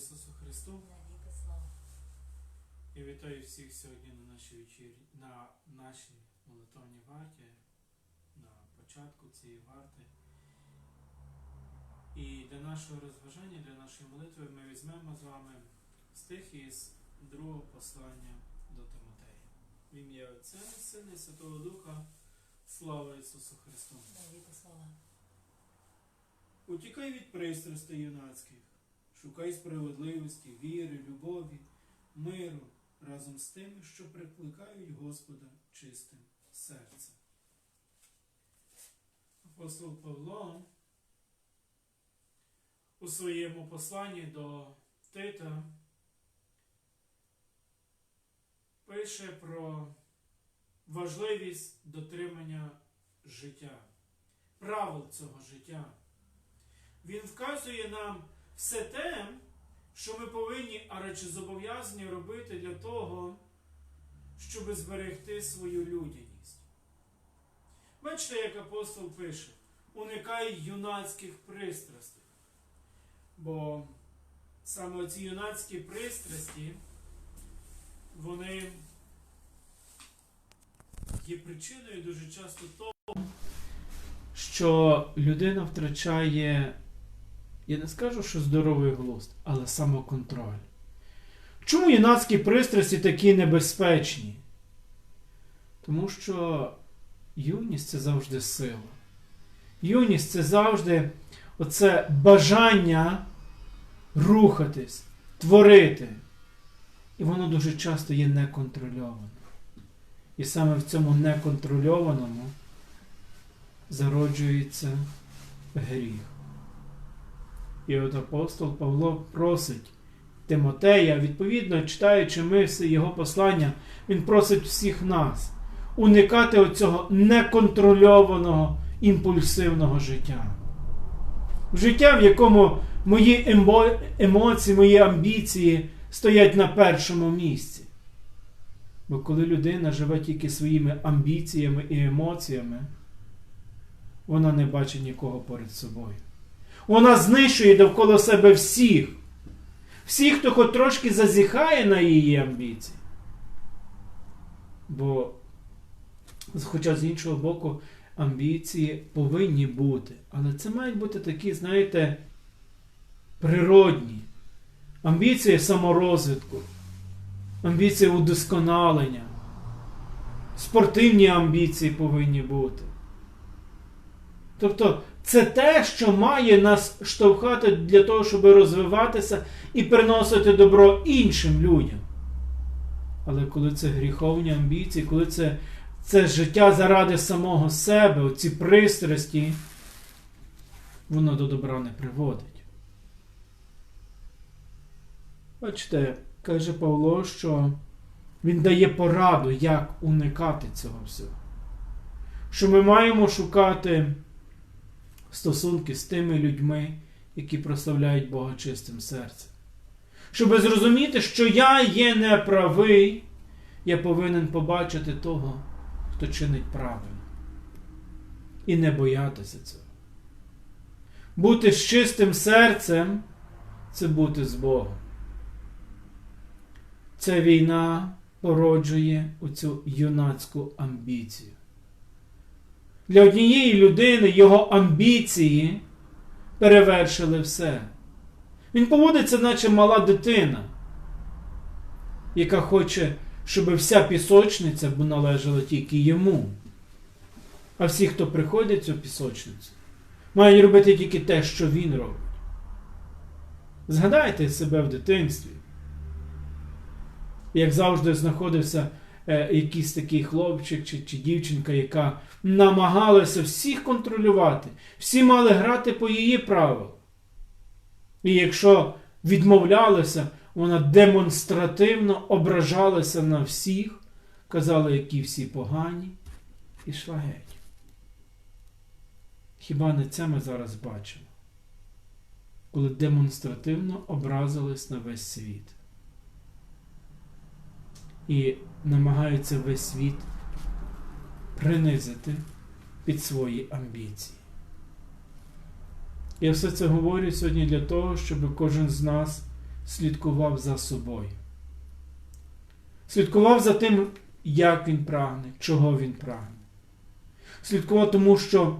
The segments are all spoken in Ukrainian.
Ісусу Христу! Я вітаю всіх сьогодні на нашій вечірі, на нашій молитовній варті, на початку цієї варти. І для нашого розважання, для нашої молитви ми візьмемо з вами стих із другого послання до Тимотея. В ім'я Отця, Сина і Святого Духа. Слава Ісусу Христу! Навіки слава. Утікай від пристрастей юнацьких, шукай справедливості, віри, любові, миру разом з тими, що прикликають Господа чистим серцем. Апостол Павло у своєму посланні до Тита пише про важливість дотримання життя, правил цього життя. Він вказує нам все те, що ми повинні, а радше зобов'язані робити для того, щоб зберегти свою людяність. Бачите, як апостол пише: уникай юнацьких пристрастей. Бо саме ці юнацькі пристрасті, вони є причиною дуже часто того, що людина втрачає, я не скажу, що здоровий глузд, але самоконтроль. Чому юнацькі пристрасті такі небезпечні? Тому що юність це завжди сила. Юність це завжди оце бажання рухатись, творити. І воно дуже часто є неконтрольоване. І саме в цьому неконтрольованому зароджується гріх. І от апостол Павло просить Тимотея, відповідно, читаючи ми все його послання, він просить всіх нас уникати оцього неконтрольованого імпульсивного життя. Життя, в якому мої ембо- емоції, мої амбіції стоять на першому місці. Бо коли людина живе тільки своїми амбіціями і емоціями, вона не бачить нікого перед собою. Вона знищує довкола себе всіх. Всіх, хто хоч трошки зазіхає на її амбіції. Бо, хоча з іншого боку, амбіції повинні бути. Але це мають бути такі, знаєте, природні. Амбіції саморозвитку, амбіції удосконалення, спортивні амбіції повинні бути. Тобто це те, що має нас штовхати для того, щоб розвиватися і приносити добро іншим людям. Але коли це гріховні амбіції, коли це, це життя заради самого себе, оці пристрасті, воно до добра не приводить. Бачите, каже Павло, що він дає пораду, як уникати цього всього. Що ми маємо шукати стосунки з тими людьми, які прославляють Бога чистим серцем. Щоб зрозуміти, що я є неправий, я повинен побачити того, хто чинить правильно. І не боятися цього. Бути з чистим серцем це бути з Богом. Ця війна породжує оцю юнацьку амбіцію. Для однієї людини його амбіції перевершили все. Він поводиться, наче мала дитина, яка хоче, щоб вся пісочниця належала тільки йому. А всі, хто приходять в цю пісочницю, мають робити тільки те, що він робить. Згадайте себе в дитинстві. Як завжди знаходився якийсь такий хлопчик чи, чи дівчинка, яка намагалася всіх контролювати, всі мали грати по її правилах. І якщо відмовлялися, вона демонстративно ображалася на всіх, казала, які всі погані, і йшла геть. Хіба не це ми зараз бачимо? Коли демонстративно образились на весь світ. І намагаються весь світ принизити під свої амбіції. Я все це говорю сьогодні для того, щоб кожен з нас слідкував за собою. Слідкував за тим, як він прагне, чого він прагне. Слідкував тому, що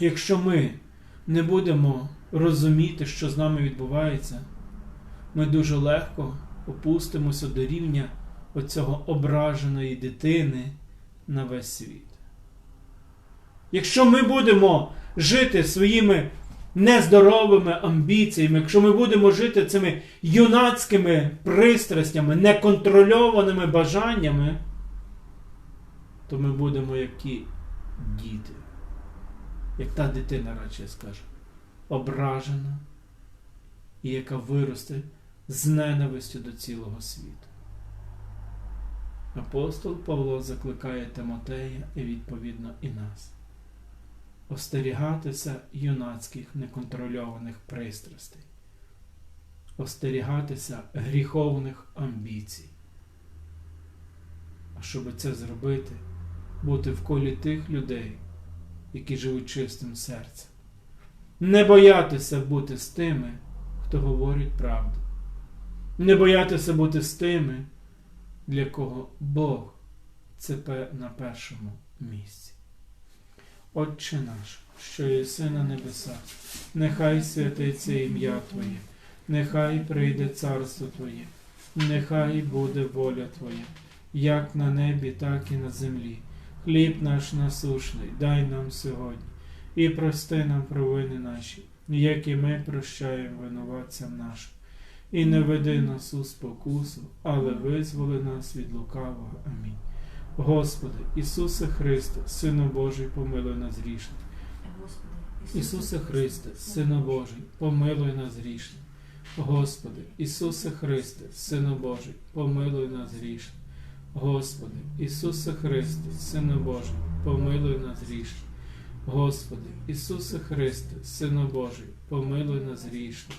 якщо ми не будемо розуміти, що з нами відбувається, ми дуже легко опустимося до рівня оцього ображеної дитини на весь світ. Якщо ми будемо жити своїми нездоровими амбіціями, якщо ми будемо жити цими юнацькими пристрастями, неконтрольованими бажаннями, то ми будемо як ті діти, як та дитина, радше скаже, ображена і яка виросте з ненавистю до цілого світу. Апостол Павло закликає Тимотея і відповідно і нас остерігатися юнацьких неконтрольованих пристрастей, остерігатися гріховних амбіцій. А щоб це зробити, бути в колі тих людей, які живуть чистим серцем, не боятися бути з тими, хто говорить правду, не боятися бути з тими, для кого Бог це на першому місці. Отче наш, що єси на небесах, нехай святиться ім'я Твоє, нехай прийде царство Твоє, нехай буде воля Твоя, як на небі, так і на землі. Хліб наш насушний, дай нам сьогодні, і прости нам провини наші, як і ми прощаємо винуватцям нашим. І не веди нас у спокусу, але визволи нас від лукавого. Амінь. Господи, Ісусе Христе, Сину Божий, помилуй нас грішних. Ісусе Христе, Сину Божий, помилуй нас грішних. Господи, Ісусе Христе, Сину Божий, помилуй нас грішних. Господи, Ісусе Христе, Сину Божий, помилуй нас грішних. Господи, Ісусе Христе, Сину Божий, помилуй нас грішних.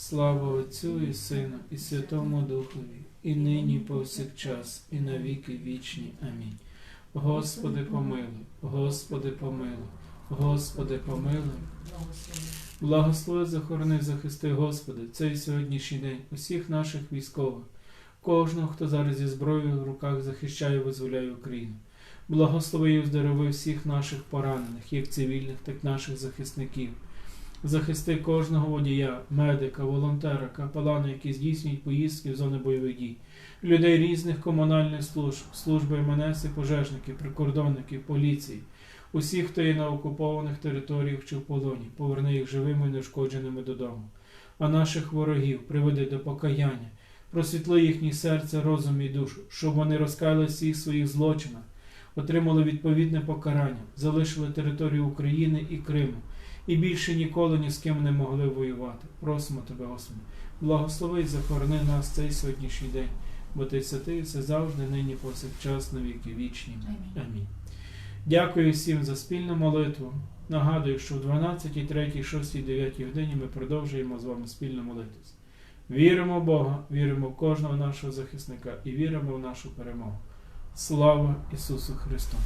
Слава Отцю і Сину, і Святому Духові, і нині, і повсякчас, і на віки вічні. Амінь. Господи, помилуй, Господи, помилуй. Господи, помилуй. Благослови, захорони, захисти, Господи, цей сьогоднішній день усіх наших військових, кожного, хто зараз зі зброєю в руках захищає визволяє Україну. Благослови і оздорови всіх наших поранених, як цивільних, так і наших захисників. Захисти кожного водія, медика, волонтера, капелана, які здійснюють поїздки в зони бойових дій, людей різних комунальних служб, служби МНС і пожежників, прикордонників, поліції усіх, хто є на окупованих територіях чи в полоні, поверни їх живими і неушкодженими додому, а наших ворогів приведи до покаяння, просвітли їхні серце, розум і душу, щоб вони розкаяли всіх своїх злочинах, отримали відповідне покарання, залишили територію України і Криму. І більше ніколи ні з ким не могли воювати. Просимо тебе, Господи, благослови і захорони нас цей сьогоднішній день, бо ти святий все завжди, нині повсякчас, на віки вічні. Амінь. Дякую всім за спільну молитву. Нагадую, що в 12, 3, 6, 9 годині ми продовжуємо з вами спільно молитися. Віримо в Бога, віримо в кожного нашого захисника і віримо в нашу перемогу. Слава Ісусу Христу!